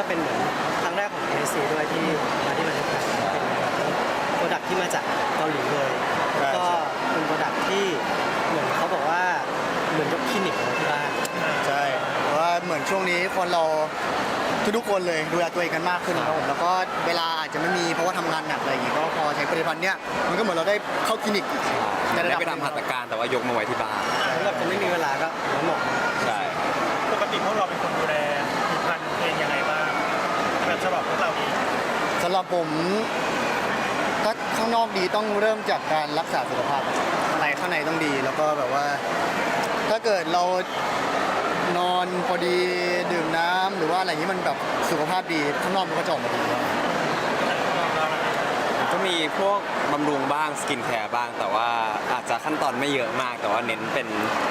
ก็เป็นเหมือนครั้งแรกของ ASC ด้วยที่มาที่ประเทศไทยเป็นโปรดักที่มาจากเกาหลีเลยแล้วก็เป็นโปรดักที่เหมือนเขาบอกว่าเหมือนกับคลินิกของเราที่บ้านใช่เพราะว่าเหมือนช่วงนี้คนเราทุกๆคนเลยดูแลตัวเองกันมากขึ้นครับผมแล้วก็เวลาอาจจะไม่มีเพราะว่าทำงานหนักอะไรอย่างงี้ก็พอใช้ผลิตภัณฑ์เนี้ยมันก็เหมือนเราได้เข้าคลินิกในระได้ดับไปทำหัตถการแต่ว่ายกมาไว้ที่บ้านสำหรับคนไม่มีเวลาก็หัวหมกใช่ ปกติพวกเราเป็นคน พวกเราเองสำหรับผมถ้าข้างนอกดีต้องเริ่มจากการรักษาสุขภาพข้างในข้างในต้องดี แล้วก็แบบว่า ถ้าเกิดเรานอนพอดีดื่มน้ำหรือว่าอะไรอย่างนี้มันแบบสุขภาพดีข้างนอกมันก็จะออกมาดีครับก็มีพวกบำรุงบ้างสกินแคร์บ้าง แต่ว่าอาจจะขั้นตอนไม่เยอะมาก แต่ว่าเน้นเป็น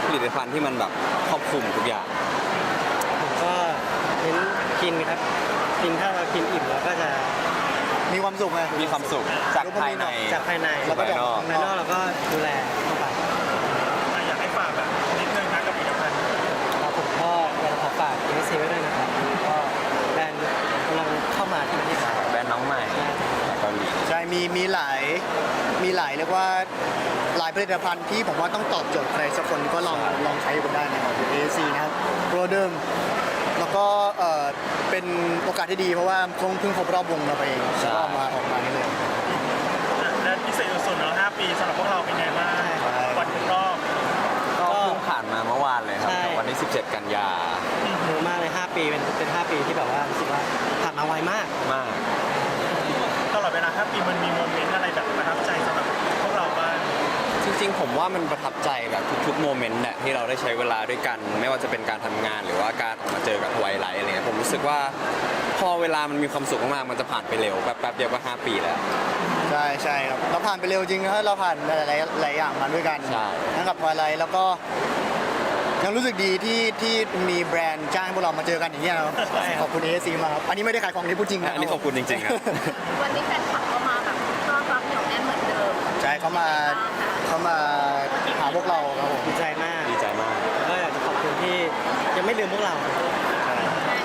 ผลิตภัณฑ์ที่มันแบบครอบคลุมทุกอย่างผมก็เน้นกินครับ กินถ้าเรากินอิ่มเราก็จะมีความสุขไงมีความสุขจากภายใน จากภายในแล้วก็ภายนอกภายนอกเราก็ดูแลเข้าไปอะอยากให้ฝากแบบนิดนึงนะกับผลิตภัณฑ์แล้วผมก็อยากจะขอฝาก ASC ไว้ด้วยนะครับก็แบรนด์กำลังเข้ามาที่ประเทศไทยแบรนด์น้องใหม่จากเกาหลีใช่มีมีหลายมีหลายเรียกว่าหลายผลิตภัณฑ์ที่ผมว่าต้องตอบโจทย์ใครสักคนก็ลองลองใช้กันได้นะครับ AC นะครับโปรเดิมแล้วก็ เอ่อเป็นโอกาสที่ดีเพราะว่าคงเพิ่งครบรอบวงเราไปเองใช่ ก็มาออกมานี่เลยอะและพิเศษสุดๆเนาะ5ปีสำหรับพวกเราเป็นไงบ้างใช่ครับวันครบรอบก็เพิ่งผ่านมาเมื่อวานเลยครับใช่ วันที่ 17 กันยาเร็วมากเลย 5 ปีเป็นเป็น 5 ปีที่แบบว่ารู้สึกว่าผ่านมาไวมาก มาก ตลอดเวลา5ปีมันมีโมเมนต์อะไรแบบประทับใจสำหรับพวกเราบ้าง จ ริง ๆ ผมว่ามันประทับใจแบบทุกๆโมเมนต์แหละที่เราได้ใช้เวลาด้วยกัน ไม่ว่าจะเป็นการทำงานหรือว่าการออกมาเจอกับทวายไลท์อะไรเงี้ยผมรู้สึกว่าพอเวลามันมีความสุขมากๆมันจะผ่านไปเร็วแป๊บๆเดียวก็5ปีแล้ว ใช่ใช่ครับเราผ่านไปเร็วจริงนะเราผ่านหลายหลายหลายอย่างมาด้วยกันใช่ ทั้งกับวายไลแล้วก็ยังรู้สึกดีที่ที่มีแบรนด์จ้างให้พวกเรามาเจอกันอย่างเงี้ยครับใช่ครับขอบคุณ AC มากครับอันนี้ไม่ได้ขายของนี่พูดจริงนะอันนี้ขอบคุณจริงๆครับ วันนี้แฟนคลับก็มา ช่เขามาเขามาหาพวกเราครับผมดีใจมากดีใจมากแล้วก็อยากจะขอบคุณที่ยังไม่ลืมพวกเรา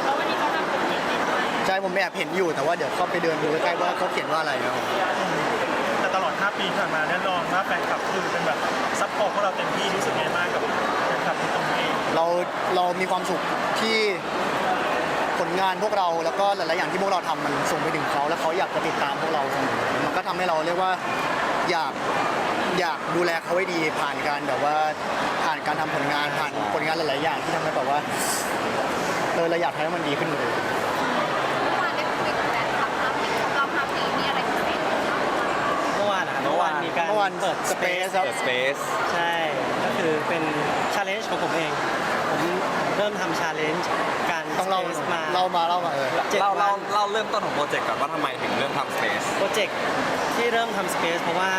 แล้ววันนี้เขาทำเป็นจริงด้วยใช่ผมแอบเห็นอยู่แต่ว่าเดี๋ยวเข้าไปเดินดูใกล้ๆว่าเขาเขียนว่าอะไรครับผมแต่ตลอด 5 ปีที่ผ่านมาแน่นอนว่าแฟนคลับคือเป็นแบบซัพพอร์ตพวกเราเต็มที่รู้สึกไงบ้างกับแฟนคลับที่ตรงนี้เราเรามีความสุขที่ผลงานพวกเราแล้วก็หลายๆอย่างที่พวกเราทำมันส่งไปถึงเขาแล้วเขาอยากจะติดตามพวกเราเสมอมันก็ทำให้เราเรียกว่า อยากอยากดูแลเขาให้ดีผ่านการแบบว่าผ่านการทำผลงานผ่านผลงานหลาย ๆ อย่างที่ทำให้แบบว่าเออเราอยากให้มันดีขึ้นเลยเมื่อวานได้คุยกับแฟนคลับห้าปีครบรอบห้าปีมีอะไรพิเศษไหมคะเมื่อวานนะครับเมื่เมื่อวาวอานนมีการเมื่อวานเปิดสเปซครับ The Space ใช่ ก็คือเป็นชาเลนจ์ของผมเอง ผมเริ่มทำชาเลนจ์การ ต้องเล่า Space มา เล่ามาเล่ามาเออ เจ็ดเราวัเรานเราเริ่มต้นของโปรเจกต์ก่อนว่าทำไมถึงเริ่มทำ Space โปรเจกต์ที่เริ่มทำ Space เพราะว่า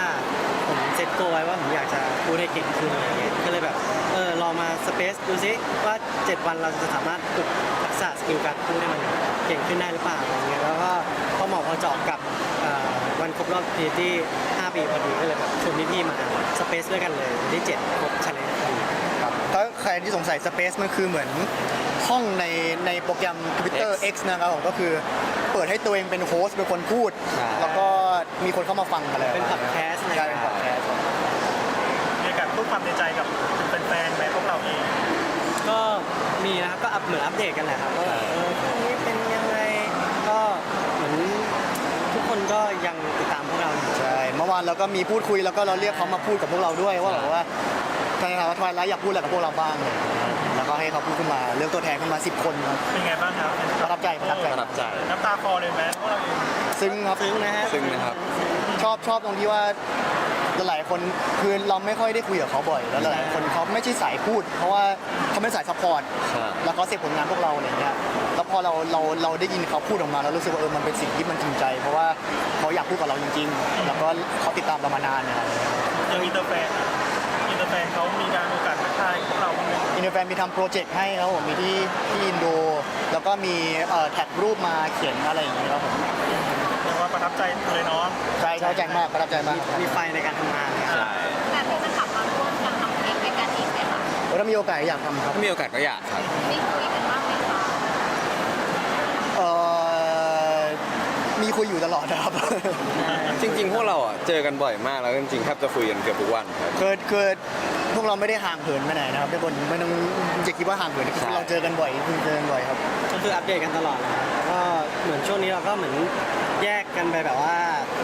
ผมเซ็ตโกไว้ว่าผมอยากจะพูดให้เก่งขึ้นอะไรเงี้ยก็เลยแบบเออลองมา Space ดูซิว่า 7 วันเราจะสามารถฝึกทักษะสกิลการพูดให้มันเก่งขึ้นได้หรือเปล่าอะไรเงี้ยแล้วก็พอเหมาะพอเจาะกับเอ่อวันครบรอบพีที่ 5 ปีพอดีก็เลยแบบชวนพี่ๆมา Space ด้วยกันเลยวันที่7ครบชาเลนจ์พอดีครับ ถ้าใครที่สงสัย Space มันคือเหมือนห้องในในโปรแกรม Twitter X X นะครับผมก็คือเปิดให้ตัวเองเป็นโฮสต์เป็นคนพูด ใช่ แล้วก็มีคนเข้ามาฟังกันเลยเป็น podcast ใช่เป็นพอดแคสต์มีการพูดความในใจกับแฟนๆไหมพวกเราเองก็มีนะครับก็อัปเหมือนอัปเดตกันแหละครับว่าแบบเออช่วงนี้เป็นยังไงก็เหมือนทุกคนก็ยังติดตามพวกเราอยู่ ใช่เมื่อวานเราก็มีพูดคุยแล้วก็เราเรียกเขามาพูดกับพวกเราด้วยว่าแบบว่า ทางทางทวายไลท์อยากพูดอะไรกับพวกเราบ้างเลยแล้วก็ให้เขาพูดขึ้นมาเลือกตัวแทนขึ้นมา 10 คนครับเป็นไงบ้างครับประทับใจประทับใจประทับใจ น้ำตาคลอเลยไหมพวกเราเองซึ้งครับซึ้งนะฮะ ซึ่งนะครับ ชอบชอบตรงที่ว่าหลายๆคนคือเราไม่ค่อยได้คุยกับเขาบ่อย แล้วหลายๆคนเขาไม่ใช่สายพูด เพราะว่าเขาไม่ใช่สายซัพพอร์ตใช่แล้วเขาเสพผลงานพวกเราอะไรเงี้ยแล้วพอเราเราเราได้ยินเขาพูดออกมาเรารู้สึกว่าเออมันเป็นสิ่งที่มันจริงใจ เพราะว่าเขาอยากพูดกับเราจริง ๆ แล้วก็เขาติดตามเรามานานนะครับยังอินเตอร์แฟน อะอินเตอร์แฟนเขามีการโอกาสทักทายพวกเราบ้างไหมอินเตอร์แฟนมีทำโปรเจกต์ให้ครับผมมีที่ที่อินโด แล้วก็มีเอ่อแท็กรูปมาเขียนอะไรอย่างเงี้ยครับผมเรียกว่าประทับใจเลยเนาะใช่เข้าใจมากประทับใจมากมีมีไฟในการทำงานเนี่ยใช่แต่ที่จะกลับมาร่วมกันทำเพลงด้วยกันอีกไหมคะถ้ามีโอกาสอยากทำครับ ถ้ามีโอกาสก็อยากครับ ได้คุยกันบ้างไหมคะเอ่อมีคุยอยู่ตลอดนะครับ จริง ๆ พวกเราอะเจอกันบ่อยมากแล้วจริงๆแทบจะคุยกันเกือบทุกวันครับ คือคือ พวกเราไม่ได้ห่างเหินไปไหนนะครับทุกคนไม่ต้องจะคิดว่าห่างเหินใช่เราเจอกันบ่อยคือเจอกันบ่อยครับ ก็คืออัปเดตกันตลอดนะครับแล้วก็เหมือนช่วงนี้เราก็เหมือนแยกกันไปแบบว่า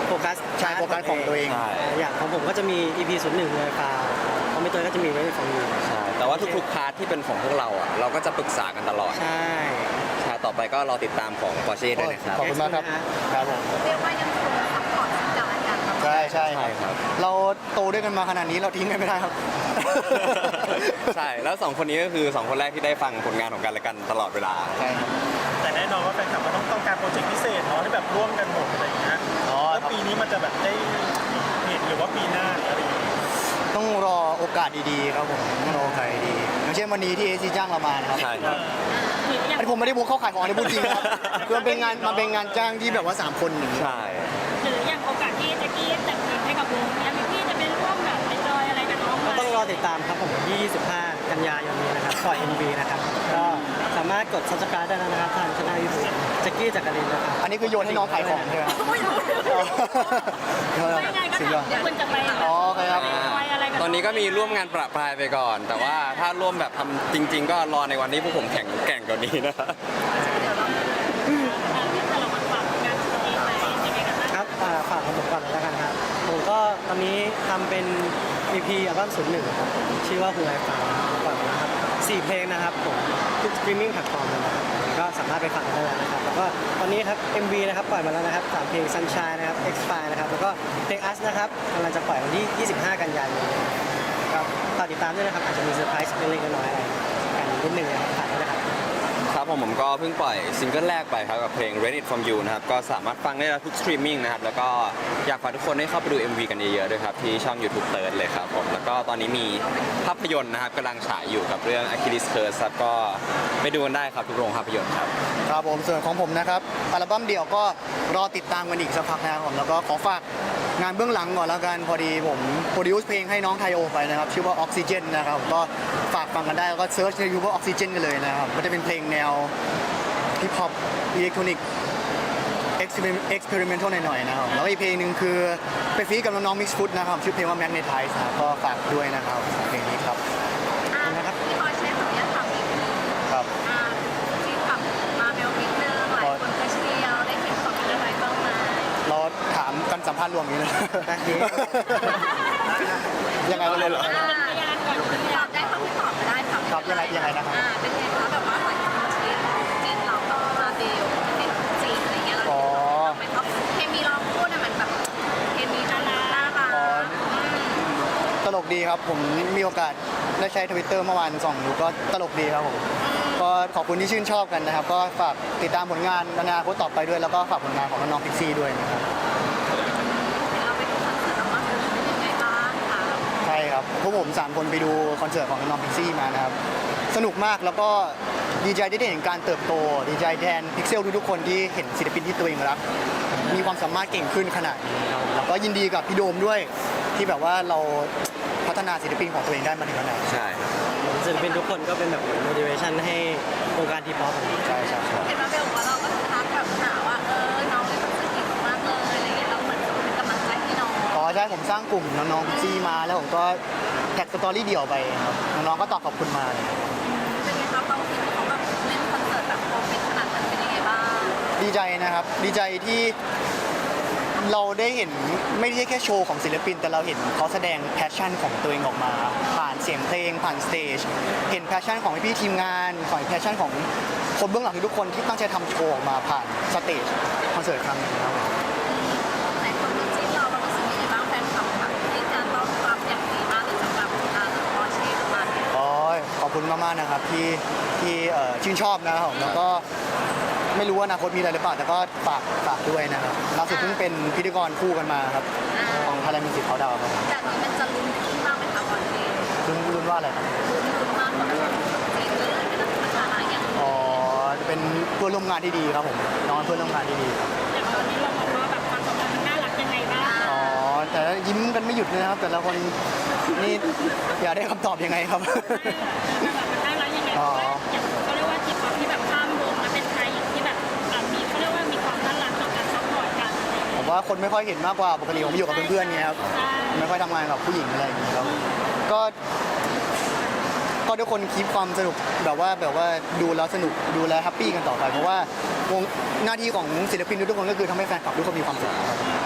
โฟกัสใช่โฟกัสของตัวเอง ใช่อย่างของผมก็จะมี EP 0 1เลยฟาวของไม่ตัวก็จะมีไว้ในของมีใช่แต่ว่าทุกๆพาร์ทที่เป็นของพวกเราอะเราก็จะปรึกษากันตลอดใช่ใช่ต่อไปก็รอติดตามของปอร์เช่ด้วยนะครับ ขอบคุณมากครับ ครับผม เรียกว่ายังค ใช่ใช่ใช่ครับ เราโตด้วยกันมาขนาดนี้เราทิ้งกันไม่ได้ครับ ใช่แล้วสองคนนี้ก็คือสองคนแรกที่ได้ฟังผลงานของกันและกันตลอดเวลา ใช่ครับ แต่แน่นอนว่าแฟนคลับมันต้องต้องการโปรเจกต์พิเศษเนาะที่แบบร่วมกันหมดอะไรอย่างเงี้ยอ๋อแล้วครับปีนี้มันจะแบบได้เห็นหรือว่าปีหน้าหรืออะไรอย่างเงี้ยต้องรอโอกาสดีๆครับผมต้องรอโอกาสดีๆอย่างเช่นวันนี้ที่เอซีจ้างเรามานะครับใช่ครับอันนี้ผมไม่ได้บุกเข้าขายของอันนี้พูดจริงนะครับคือมันเป็นงานมันเป็นงานจ้างที่แบบว่าสามคนอย่างนี้ใช่ ต้องรอติดตามครับผมที่ 25 กันยายนนี้นะครับปล่อย MV นะครับ ก็สามารถกด subscribe ได้แล้วนะครับทางช่องยูทูบแจ็คกี้จักรินนะครับอันนี้คือโยนให้น้องขายของใช่ไหมครับไม่รู้ไม่ไม่ไงก็สุดยอดถามคุณจะไปแบบอ๋อโอเคครับจอยอะไรกับตอนนี้ก็มีร่วมงานประปรายไปก่อน แต่ว่าถ้าร่วมแบบทำจริง ๆ ก็รอในวันที่พวกผมแข่งแกร่งกว่านี้นะ EP อัลบั้มศูนย์หนึ่งครับชื่อว่า Who I Found ปล่อยมาแล้วครับสี่เพลงนะครับผมทุกสตรีมมิ่งแพลตฟอร์มเลยนะครับก็สามารถไปฟังได้แล้วนะครับแล้วก็ตอนนี้ครับ MV นะครับปล่อยมาแล้วนะครับสามเพลง Sunshine นะครับ X File นะครับแล้วก็เพลง Us นะครับกำลังจะปล่อยวันที่ 25 กันยายนนี้ครับฝากติดตามด้วยนะครับอาจจะมีเซอร์ไพรส์เล็กๆน้อยๆอะไรกันนิดนึงนะครับฝากด้วยนะครับ ผมผมก็เพิ่งปล่อยซิงเกิลแรกไปครับกับเพลง Ready From You นะครับ ก็สามารถฟังได้ทุกสตรีมมิ่งนะครับ แล้วก็อยากฝากทุกคนให้เข้าไปดู MV กันเยอะๆด้วยครับ ที่ช่อง YouTube เติร์ดเลยครับผม แล้วก็ตอนนี้มีภาพยนตร์นะครับกำลังฉายอยู่กับเรื่อง Achilles Curse ครับก็ไปดูกันได้ครับทุกโรงภาพยนตร์ครับ ครับผมส่วนของผมนะครับอัลบั้มเดี่ยวก็รอติดตามกันอีกสักพักนะครับผมแล้วก็ขอฝากงานเบื้องหลังก่อนแล้วกันพอดีผมโปรดิวซ์เพลงให้น้องไทโอไปนะครับ ชื่อว่าออกซิเจนนะครับก็ ฟังกันได้แล้วก็เซิร์ชในยูทูบว่าออกซิเจนกันเลยนะครับก็จะเป็นเพลงแนวฮิปฮอปอิเล็กทรอนิกส์เอ็กซ์เพร์เมนทัลหน่อยๆนะครับ แล้วอีกเพลงหนึ่งคือไปฟีดกับน้องๆมิกซ์ฟุตนะครับ ชื่อเพลงว่าแมกเนทไทส์นะครับก็ฝากด้วยนะครับเพลงนี้ครับอ่าพี่พลอยใช้ขออนุญาตถามอีกทีครับอ่าที่กับมาเบลนิดนึงหลายคนก็เชียร์ได้เห็นของอะไรบ้างไหมเราถามกันสัมภาษณ์รวมอย่างนี้เลยได้ดียังไงเลยเหรอ ค่ะครับยังไงยังไงนะครับ อ่าเป็นไงคะแบบว่าหลายคนเชียร์จีนเราก็มาเบลเป็นจีนอะไรเงี้ยเราอ๋อเป็นเขาเคมีเราพูดอะมันแบบเคมีน่ารักน่ารักอ๋ออืมตลกดีครับผมมีโอกาสได้ใช้ทวิตเตอร์เมื่อวานส่องดูก็ตลกดีครับผมก็ขอบคุณที่ชื่นชอบกันนะครับ ก็ฝากติดตามผลงานอนาคตต่อไปด้วย แล้วก็ฝากผลงานของน้องๆพิกซี่ด้วยนะครับ เราไปดูคอนเสิร์ตแล้วว่าเป็นยังไงบ้างคะ ใช่ ครับพวกผมสามคนไปดูคอนเสิร์ตของน้องพิกซี่มานะครับสนุกมากแล้วก็ดีใจที่ได้เห็นการเติบโต ดีใจแทนพิกเซลทุกๆคนที่เห็นศิลปินที่ตัวเองรัก มีความสามารถเก่งขึ้นขนาดนี้ครับแล้วก็ยินดีกับพี่โดมด้วยที่แบบว่าเราพัฒนาศิลปินของตัวเองได้มาถึงขนาดนี้ใช่ครับศิลปินทุกคนก็เป็นแบบ motivation ให้วงการทีป๊อปของใช่ใช่ใช่ เห็นว่าเบลบอกว่าเรา สร้างกลุ่มน้องๆพิกซี่มา แล้วผมก็แท็กสตอรี่เดี่ยวไปครับน้องๆก็ตอบขอบคุณมาเลยเป็นไงครับเราเห็นเขาแบบเล่นคอนเสิร์ตแบบโปรเฟชชั่นขนาดนั้นเป็นยังไงบ้างดีใจนะครับ ดีใจที่เราได้เห็นไม่ใช่แค่โชว์ของศิลปิน แต่เราเห็นเขาแสดงแพชชั่นของตัวเองออกมา ผ่านเสียงเพลงผ่านสเตจเห็นแพชชั่นของพี่ๆทีมงานของแพชชั่นของคนเบื้องหลังทุกคนที่ตั้งใจทำโชว์ออกมาผ่านสเตจคอนเสิร์ตครั้งนี้ครับ คุณมากๆนะครับที่ที่เอ่อชื่นชอบนะครับผมแล้วก็ไม่รู้ว่าอนาคตมีอะไรหรือเปล่าแต่ก็ฝากฝากด้วยนะครับล่าสุดเพิ่งเป็นพิธีกรคู่กันมาครับของไทยแลนด์มิวสิกเขาดาวครับจากนี้มันจะลุ้นขึ้นมากไหมคะบอลเชฟรุ่นรุ่นว่าอะไรครับลุ้นลุ้นมากกว่าแบบจีนเลยเป็นนักศึกษาอย่างอ๋อเป็นเพื่อนร่วมงานที่ดีครับผมน้องเพื่อนร่วมงานที่ดีครับอย่างตอนนี้เรามองว่าแบบ แต่ยิ้มกันไม่หยุดเลยนะครับ แต่ละคนนี่อยากได้คำตอบยังไงครับ มันน่ารักยังไงเพราะว่าอย่างเขาเรียกว่าทีป๊อปที่แบบข้ามวงมาเป็นไทยอย่างที่แบบอะมีเขาเรียกว่ามีความน่ารักต่อการซัพพอร์ตคนไม่ค่อยเห็นมากกว่าปกติผมอยู่กับเพื่อนๆเนี่ยครับ ใช่ไม่ค่อยทำงานกับผู้หญิงอะไรอย่างเงี้ยครับก็ ก็ทุกคนคีปความสนุกแบบว่าแบบว่าดูแล้วสนุกดูแลแฮปปี้กันต่อไป เพราะว่าวงหน้าที่ของศิลปินทุกๆคนก็คือทำให้แฟนคลับทุกคนมีความสุขครับใช่ครับอ่า